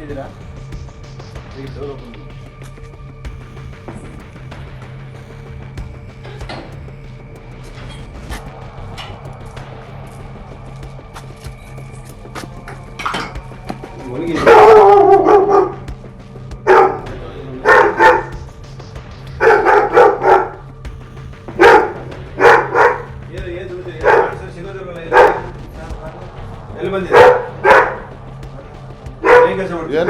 ಇಟ್ಟಿದ್ದೀರಾ ಈಗ door open ಎಲ್ಲಿ ಏನು ಕೆಲಸ ಏನು?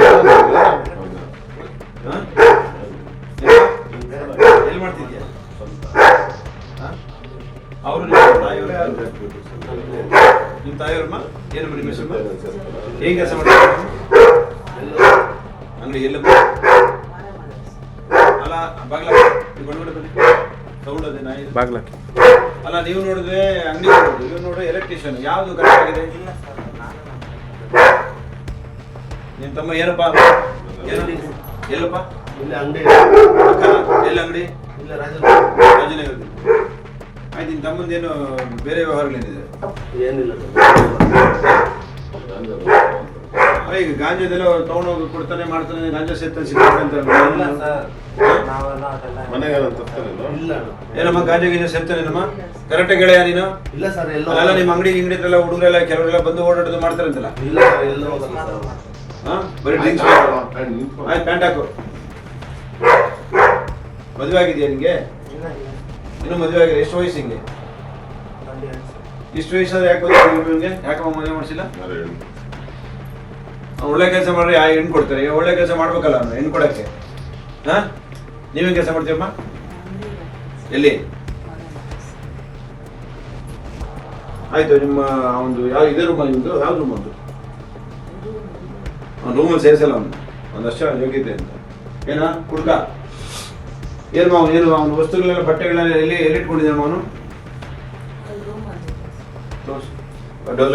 ಎಲ್ಲಿ- ಮಾಡ್ತಿದ್ಯಾ? ಅವರು ನಿಮ್ಮ ತಾಯಿಯವರು ನಿಮ್ಮ ತಾಯಿಯವ್ರಮ್ಮ? ಏನು ನಿಮ್ಮ ಹೆಸರು? ಏನ್ ಕೆಲಸ ಮಾಡ್ತಾರೆ ಅಂಗಡಿ ಎಲ್ಲ ಅಲ್ಲ ಬಾಗ್ಲ ಬಂದ್ಬಿಟ್ಟು ಬನ್ನಿ. ಸೌಂಡ್ ಅದೇ ನಾಯಿ. ಬಾಗ್ಲಾಕಿ ಅಲ್ಲ ನೀವು ನೋಡಿದ್ರೆ ಅಂಗಡಿ ನೋಡುದು ನೀವು ನೋಡಿದ್ರೆ ಎಲೆಕ್ಟ್ರಿಷಿಯನ್ ಯಾವುದು ಕರೆಕ್ಟ್ ಆಗಿದೆ? ನಿಮ್ ತಮ್ಮ ಏನಪ್ಪ? ಏನು ಎಲ್ಲಪ್ಪ? ಇಲ್ಲ ಅಂಗಡಿ. ಎಲ್ಲ ಅಂಗಡಿ? ಇಲ್ಲ ರಾಜನಗರ. ರಾಜನಗರದಲ್ಲಿ. ಆಯ್ತು ನಿಮ್ಮ ತಮ್ಮಂದೇನು ಬೇರೆ ವ್ಯವಹಾರಗಳೇನಿದೆ? ಏನಿಲ್ಲ ಈಗ ಗಾಂಜಾದೆಲ್ಲ ತಗೊಂಡೋಗಿ ಕೊಡ್ತಾನೆ ಮಾಡ್ತಾನೆ ಗಾಂಜಾ ಸೇತಾನೆ ಸಿಗ್ತಾನೆ ಅಂತ ಇಲ್ಲ ಮನೆಗೆ ಏನಮ್ಮ ಗಾಂಜಾ ಗೀಜಾ ಸೇರ್ತಾನೆ ನಮ್ಮ ಕರೆಕ್ಟ್ ಗೆಳೆಯ ನೀನು? ಇಲ್ಲ ಸರ್ ಎಲ್ಲ ನಿಮ್ಮ ಅಂಗಡಿ ಇಂಗಡಿ ಎಲ್ಲ ಹುಡುಗರೆಲ್ಲ ಕೆಲವರೆಲ್ಲ ಬಂದು ಓಡಾಡೋದು ಮಾಡ್ತಾರಂತಲ್ಲ? ಇಲ್ಲ ಸರ್. ಬರೀ ಡ್ರಿಂಕ್ಸ್ ಆಯ್ತು ಪ್ಯಾಂಟ್ ಹಾಕು. ಮದುವೆ ಆಗಿದೆಯಾ ನಿಂಗೆ? ಇನ್ನು ಮದುವೆ ಆಗಿದೆ ಎಷ್ಟು ವಯಸ್ಸು ಹಿಂಗೆ. ಇಷ್ಟು ವಯಸ್ಸಾದ್ರೆ ಯಾಕೆ ನಿಮಗೆ? ಯಾಕಮ್ಮ ಮದುವೆ ಮಾಡಿಸಿಲ್ಲ? ಒಳ್ಳೆ ಕೆಲಸ ಮಾಡ್ರಿ ಯಾ ಹೆಣ್ಣು ಕೊಡ್ತಾರೆ. ಈಗ ಒಳ್ಳೆ ಕೆಲಸ ಮಾಡ್ಬೇಕಲ್ಲ ಅವ್ನು ಹೆಣ್ಣು ಕೊಡಕ್ಕೆ. ಹಾ? ನೀವೇನು ಕೆಲಸ ಮಾಡ್ತೀಯಮ್ಮ ಎಲ್ಲಿ? ಆಯ್ತು ನಿಮ್ಮ ಒಂದು ಯಾವ ಇದೇ ರೂಮ್ ನಿಮ್ದು? ಯಾವ ರೂಮ್ ಒಂದು ರೂಮಲ್ಲಿ ಸೇರಿಸಲ್ಲ ಅವನು. ಒಂದಷ್ಟು ಯೋಗ್ಯತೆ ಅಂತ. ಏನ ಹುಡುಗ ಏನು ಅವನು ಏನು ಅವನ ವಸ್ತುಗಳೆಲ್ಲ ಬಟ್ಟೆಗಳೆಲ್ಲ ಎಲ್ಲಿ ಎಲ್ಲಿ ಇಟ್ಕೊಂಡಿದ್ದಾನೆ ಅವನು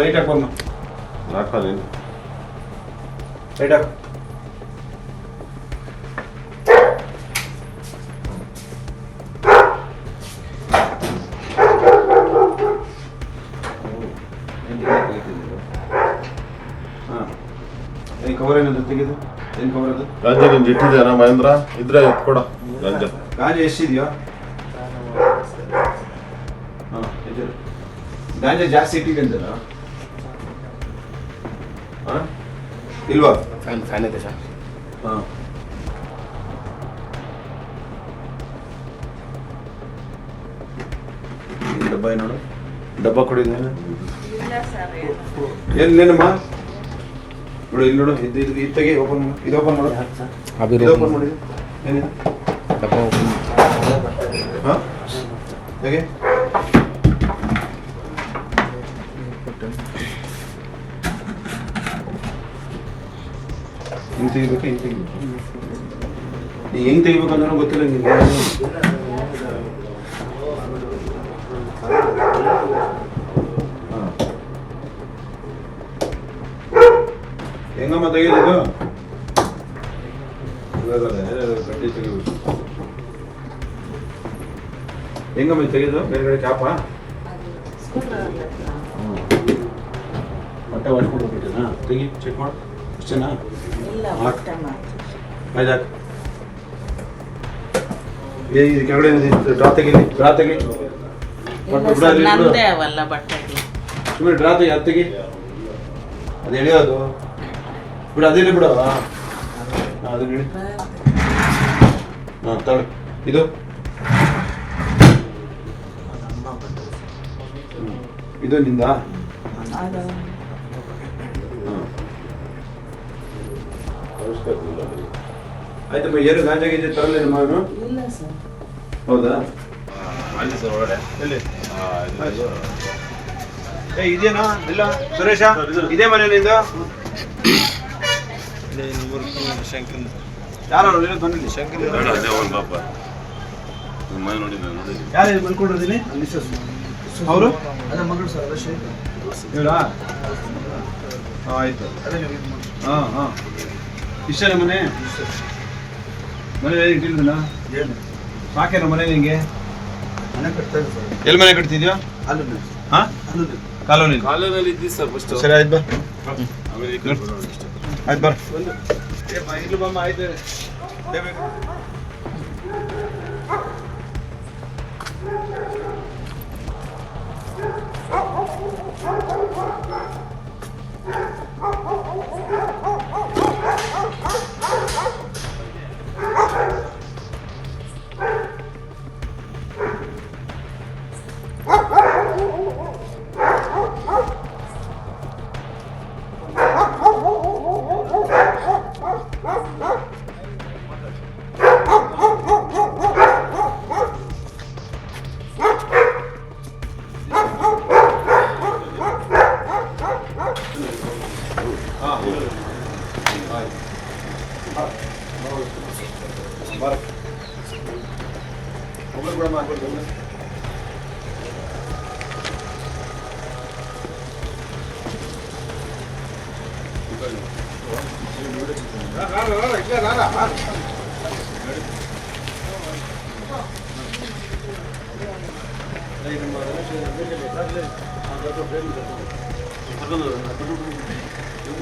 ಲೈಟ್ ಹಾಕೋಮ್ಮ ಲೈಟ್ ಹಾಕು. ಕವರ್ ಏನದು ತೆಗೆದು? ಏನು ಕವರ್ ಅದು? ಗಾಂಜಾ ನಿಂದು ಇಟ್ಟಿದ್ಯಾನ ಮಹೇಂದ್ರ? ಇದ್ರೆ ಕೊಡ ಗಾಂಜಾ ಗಾಂಜಾ ಎಷ್ಟಿದೆಯೋ? ಹಾಂ ಗಾಂಜಾ ಜಾಸ್ತಿ ಇಟ್ಟಿದೆ ಅಂತಲ್ಲ? ಹಾಂ? ಇಲ್ವಾ? ಸರ್. ಹಾಂ. ಡಬ್ಬ ಏನು ನೋಡು ಡಬ್ಬ ಕೊಡಿದ್ದೇನೆ ಏನು ಸರ್ ಏನೇನಮ್ಮ ನೋಡು ಇಲ್ಲಿ ನೋಡು ಇದು ಇದು ಓಪನ್ ಮಾಡು ಇದು ಓಪನ್ ಮಾಡು. ಇದು ಓಪನ್ ಮಾಡಿ. ಏನಿದೆ? ಡಬ್ಬ ಓಪನ್ ಹಾಂ? ಹೇಗೆ ಹಿಂಗೆ ತೆಗಿಬೇಕು ಹಿಂಗೆ ತೆಗಿಬೇಕು. ಹೆಂಗೆ ತೆಗಿಬೇಕು ಅಂತ ಗೊತ್ತಿಲ್ಲ ನಿಂಗೆ. ಹೆಂಗಮ್ಮ ಏನಾದ್ರು ಗಡ್ಡೆ ತೆಗಿಬೇಕು ಹೆಂಗಮ್ಮ ತೆಗೆದು ಬೇರೆ ಕಡೆ ಚಾಪ? ಬಟ್ಟೆ ವಾಶ್ಕೊಂಡು ಹೋಗ್ಬಿಟ್ಟಿನಾ ತೆಗಿ ಚೆಕ್ ಮಾಡು. ಅಷ್ಟೇನಾ. ಆಯ್ತು ಇದು ಕೆಳಗಡೆ? ಡ್ರಾ ತೆಗೀಲಿ. ಡ್ರಾ ತೆಗಿ. ಸುಮ್ಮನೆ ಡ್ರಾ ತೆಗಿ ಅದು ತೆಗಿ. ಅದು ಎಳೆಯೋದು? ಬಿಡು ಅದಿಲ್ಲಿ ಬಿಡು. ಹಾಂ ಅದನ್ನ ಹಾಂ ತಗೊಳ್ಳಿ ಇದು. ಇದು ನಿಂದ? ಆಯ್ತಮ್ಮ ಏನು ಗಾಂಜಾ ಗೀಜೆ ತರಲೇ ನಿಮ್ಮ ಅವನು ಇಲ್ಲ ಸರ್. ಹೌದಾ? ಅಲ್ಲಿ ಸರ್ ಒಳಗಡೆ. ಎಲ್ಲಿ? ಎಲ್ಲಿ ಏ ಇದೇನಾ? ಇಲ್ಲ ಸುರೇಶ? ಇದೇ ಮನೆ ನಿಂದು? ಯಾರು ಅವ್ರು? ಇರೋದು ಬಂದಿಲ್ಲ ಬೇಡ, ಅದೇ ಒಂದು ಪಾಪ. ನಿಮ್ಮ ಮನೆ ನೋಡಿದ್ದೆ ನೋಡಿದ್ದೆ ಯಾರು ಇಲ್ಲಿ ಅವರು? ಅದೇ ಮಗಳು ಸರ್ ಅದೇ ಇವರಾ? ಆಯ್ತು. ಹಾಂ ಹಾಂ. ಮನೆ? ಮನೆ ಇಟ್ಟಿಲ್ದಿಲ್ಲ ಏನು? ಸಾಕೇನ ಮನೆ ನಿಂಗೆ? ಮನೆ ಕಟ್ತಾ ಸರ್. ಎಲ್ಲಿ ಮನೆ ಕಟ್ತಿದ್ಯೋ? ಅಲ್ಲೂ ಹಾಂ? ಅಲ್ಲೂ ಕಾಲೋನಿ. ಕಾಲೋನಲ್ಲಿ ಇದ್ದೀವಿ ಸರ್ ಫಸ್ಟ್. ಸರಿ ಆಯ್ತು ಬಾ. ಆಮೇಲೆ ಆಯ್ತು ಬರ್ ಏ ಬಾ, ಇಲ್ಲಿ ಬಮ್ಮ ಆಯ್ತು ಬೇಕು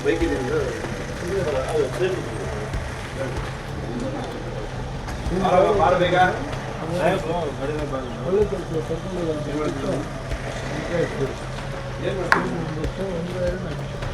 ಬೈಕ್ ಇದೆ ಬಾರ ಬೇಗ ಏನು ಮಾಡ್ತೀವಿ